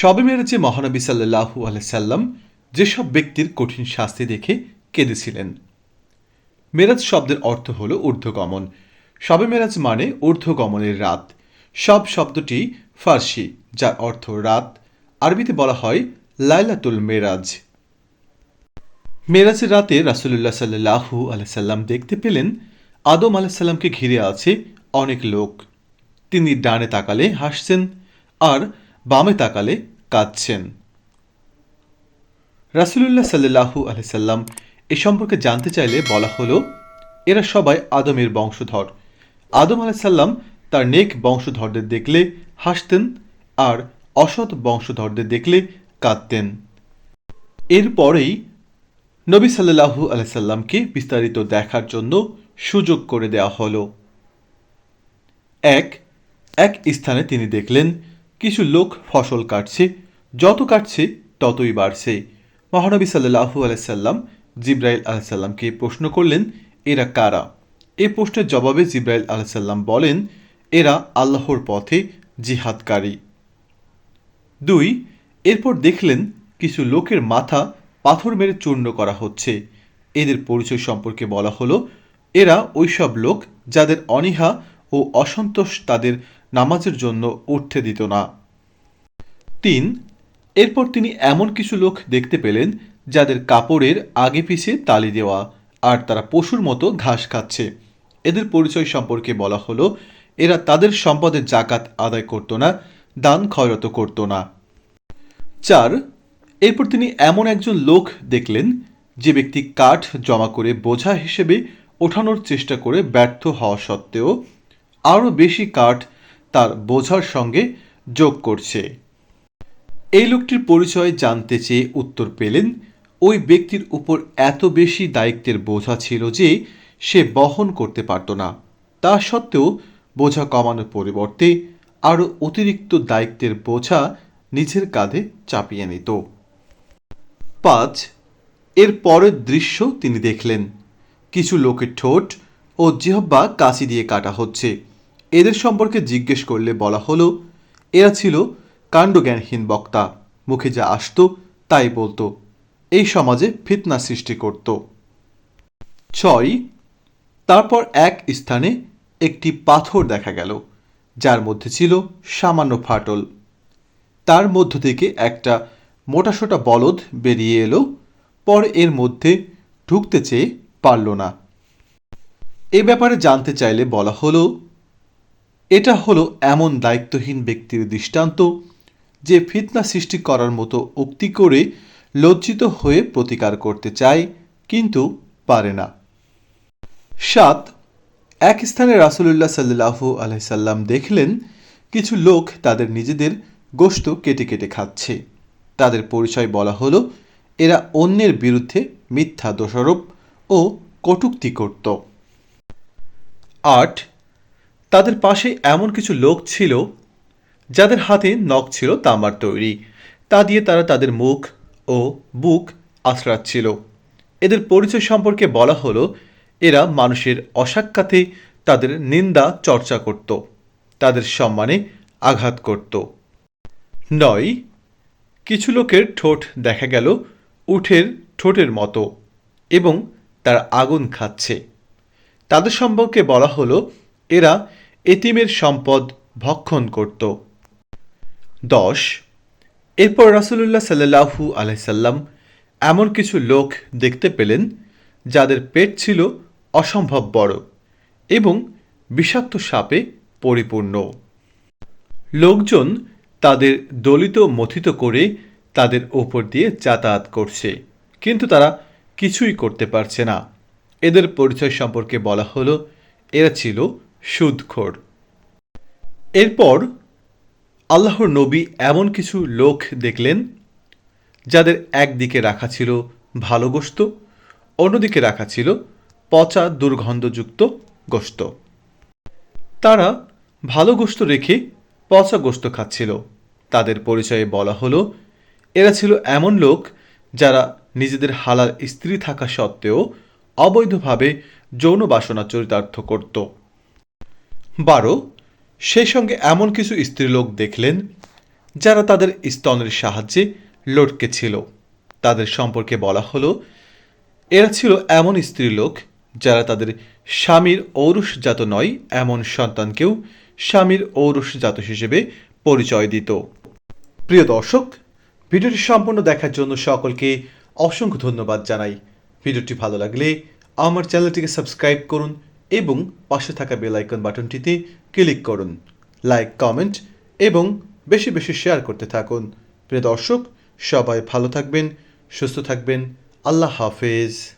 সবে মেরেজে মহানবী সাল্লাহু আলাইসাল্লাম যেসব ব্যক্তির কঠিন শাস্তি দেখে কেঁদেছিলেন। মেরাজ শব্দের অর্থ হল ঊর্ধ্বগমন। সবে মেরাজ মানে ঊর্ধ্বগমনের রাত। সব শব্দটি ফার্সি, যার অর্থ রাত। আরবিতে বলা হয় লাইলাতুল মেরাজ। মেরাজের রাতে রাসুলুল্লাহ সাল্লাহু আলাইসাল্লাম দেখতে পেলেন আদম আলাইসাল্লামকে ঘিরে আছে অনেক লোক। তিনি ডানে তাকালে হাসছেন আর বামে তাকালে কাঁদছেন। রাসুলুল্লাহ সাল্লাহু আলাইসাল্লাম এ সম্পর্কে জানতে চাইলে বলা হলো, এরা সবাই আদমের বংশধর। আদম আলাইসাল্লাম তার নেক বংশধরদের দেখলে হাসতেন আর অসৎ বংশধরদের দেখলে কাঁদতেন। এরপরেই নবী সাল্লাহু আলাইসাল্লামকে বিস্তারিত দেখার জন্য সুযোগ করে দেওয়া হলো। এক এক স্থানে তিনি দেখলেন কিছু লোক ফসল কাটছে, যত কাটছে ততই বাড়ছে। মহানবী সাল্লাহু আলাইসাল্লাম জিব্রাইল আলাইসাল্লামকে প্রশ্ন করলেন, এরা কারা? এ প্রশ্নের জবাবে জিব্রাইল আলাইসাল্লাম বলেন, এরা আল্লাহর পথে জিহাদকারী। দুই, এরপর দেখলেন কিছু লোকের মাথা পাথর মেরে চূর্ণ করা হচ্ছে। এদের পরিচয় সম্পর্কে বলা হলো, এরা ওইসব লোক যাদের অনীহা ও অসন্তোষ তাদের নামাজের জন্য উঠতে দিত না। তিন, এরপর তিনি এমন কিছু লোক দেখতে পেলেন যাদের কাপড়ের আগে পিছে তালি দেওয়া আর তারা পশুর মতো ঘাস খাচ্ছে। এদের পরিচয় সম্পর্কে বলা হলো, এরা তাদের সম্পদের জাকাত আদায় করত না, দান ক্ষয়রত করত না। চার, এরপর তিনি এমন একজন লোক দেখলেন যে ব্যক্তি কাঠ জমা করে বোঝা হিসেবে ওঠানোর চেষ্টা করে ব্যর্থ হওয়া সত্ত্বেও আরও বেশি কাঠ তার বোঝার সঙ্গে যোগ করছে। এই লোকটির পরিচয় জানতে চেয়ে উত্তর পেলেন, ওই ব্যক্তির উপর এত বেশি দায়িত্বের বোঝা ছিল যে সে বহন করতে পারত না। তা সত্ত্বেও বোঝা কমানোর পরিবর্তে আরও অতিরিক্ত দায়িত্বের বোঝা নিজের কাঁধে চাপিয়ে নিত। পাঁচ, এর পরের দৃশ্য তিনি দেখলেন। কিছু লোকের ঠোঁট ও জিহব্বা কাঁচি দিয়ে কাটা হচ্ছে। এদের সম্পর্কে জিজ্ঞেস করলে বলা হলো, এরা ছিল কাণ্ডজ্ঞানহীন বক্তা, মুখে যা আসতো তাই বলতো। এই সমাজে ফিতনা সৃষ্টি করত। ছয়, তারপর এক স্থানে একটি পাথর দেখা গেল, যার মধ্যে ছিল সামান্য ফাটল। তার মধ্য থেকে একটা মোটাসোটা বলদ বেরিয়ে এলো, পর এর মধ্যে ঢুকতে চেয়ে পারল না। এ ব্যাপারে জানতে চাইলে বলা হলো এটা হলো এমন দায়িত্বহীন ব্যক্তির দৃষ্টান্ত যে ফিতনা সৃষ্টি করার মতো উক্তি করে লজ্জিত হয়ে প্রতিকার করতে চায়, কিন্তু পারে না। সাত, এক স্থানে রাসুলুল্লাহ সাল্লাহু আলাইসাল্লাম দেখলেন কিছু লোক তাদের নিজেদের গোশত কেটে কেটে খাচ্ছে। তাদের পরিচয় বলা হলো, এরা অন্যের বিরুদ্ধে মিথ্যা দোষারোপ ও কটুক্তি করত। আট তাদের পাশে এমন কিছু লোক ছিল যাদের হাতে নখ ছিল তামার তৈরি। তা দিয়ে তারা তাদের মুখ ও বুক আশ্রাচ্ছিল এদের পরিচয় সম্পর্কে বলা হলো, এরা মানুষের অসাক্ষাতে তাদের নিন্দা চর্চা করত, তাদের সম্মানে আঘাত করত। নয়, কিছু লোকের ঠোঁট দেখা গেল উঠের ঠোঁটের মতো এবং তারা আগুন খাচ্ছে। তাদের সম্পর্কে বলা হলো, এরা এতিমের সম্পদ ভক্ষণ করত। দশ, এরপর রাসুলুল্লাহ সাল্লাহু আলাইসাল্লাম এমন কিছু লোক দেখতে পেলেন, যাদের পেট ছিল অসম্ভব বড় এবং বিষাক্ত সাপে পরিপূর্ণ। লোকজন তাদের দলিত মথিত করে তাদের ওপর দিয়ে যাতায়াত করছে, কিন্তু তারা কিছুই করতে পারছে না। এদের পরিচয় সম্পর্কে বলা হলো, এরা ছিল সুদখোর। এরপর আল্লাহর নবী এমন কিছু লোক দেখলেন, যাদের একদিকে রাখা ছিল ভালো গোস্ত অন্যদিকে রাখা ছিল পচা দুর্গন্ধযুক্ত গোস্ত তারা ভালো গোস্ত রেখে পচা গোস্ত খাচ্ছিল। তাদের পরিচয়ে বলা হলো, এরা ছিল এমন লোক যারা নিজেদের হালাল স্ত্রী থাকা সত্ত্বেও অবৈধভাবে যৌন বাসনা চরিতার্থ করত। বারো, সেই সঙ্গে এমন কিছু স্ত্রীলোক দেখলেন যারা তাদের স্তনের সাহায্যে লটকে ছিল। তাদের সম্পর্কে বলা হলো, এরা ছিল এমন স্ত্রীলোক যারা তাদের স্বামীর ঔরসজাত নয়, এমন সন্তানকেও স্বামীর ঔরসজাত হিসেবে পরিচয় দিত। প্রিয় দর্শক, ভিডিওটি সম্পূর্ণ দেখার জন্য সকলকে অসংখ্য ধন্যবাদ জানাই। ভিডিওটি ভালো লাগলে আমার চ্যানেলটিকে সাবস্ক্রাইব করুন এবং পাশে থাকা বেল আইকন বাটনটিতে ক্লিক করুন। লাইক, কমেন্ট এবং বেশি বেশি শেয়ার করতে থাকুন। প্রিয় দর্শক, সবাই ভালো থাকবেন, সুস্থ থাকবেন। আল্লাহ হাফেজ।